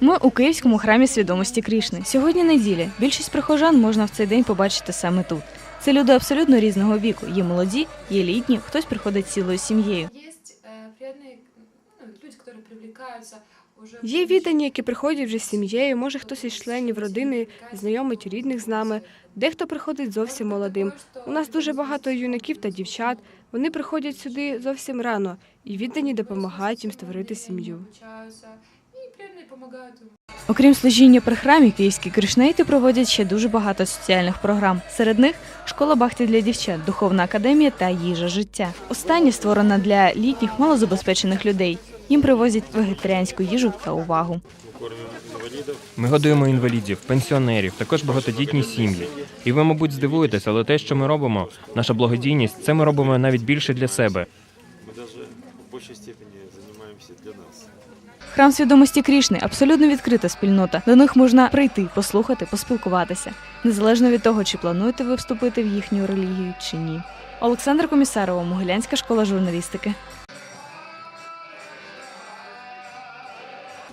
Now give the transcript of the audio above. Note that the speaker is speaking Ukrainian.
Ми у Київському храмі свідомості Крішни. Сьогодні неділя. Більшість прихожан можна в цей день побачити саме тут. Це люди абсолютно різного віку. Є молоді, є літні, хтось приходить цілою сім'єю. Есть э, преданные ну, люди, которые привлекаются уже... Є віддані, які приходять вже з сім'єю, може хтось із членів родини знайомить рідних з нами. Дехто приходить зовсім молодим. У нас дуже багато юнаків та дівчат. Вони приходять сюди зовсім рано, і віддані допомагають їм створити сім'ю. Обучаются, и преданные помогают им. Окрім служіння при храмі, київські кришнаїти проводять ще дуже багато соціальних програм. Серед них школа бахти для дівчат, духовна академія та їжа життя. Остання створена для літніх малозабезпечених людей. Їм привозять вегетаріанську їжу та увагу. Ми годуємо інвалідів, пенсіонерів, також багатодітні сім'ї. І ви, мабуть, здивуєтесь, але те, що ми робимо, наша благодійність, це ми робимо навіть більше для себе. Мы даже в степени занимаемся для нас. Храм свідомості Крішни абсолютно відкрита спільнота. До них можна прийти, послухати, поспілкуватися, незалежно від того, чи плануєте ви вступити в їхню релігію чи ні. Олександр Комісарова, Могилянська школа журналістики.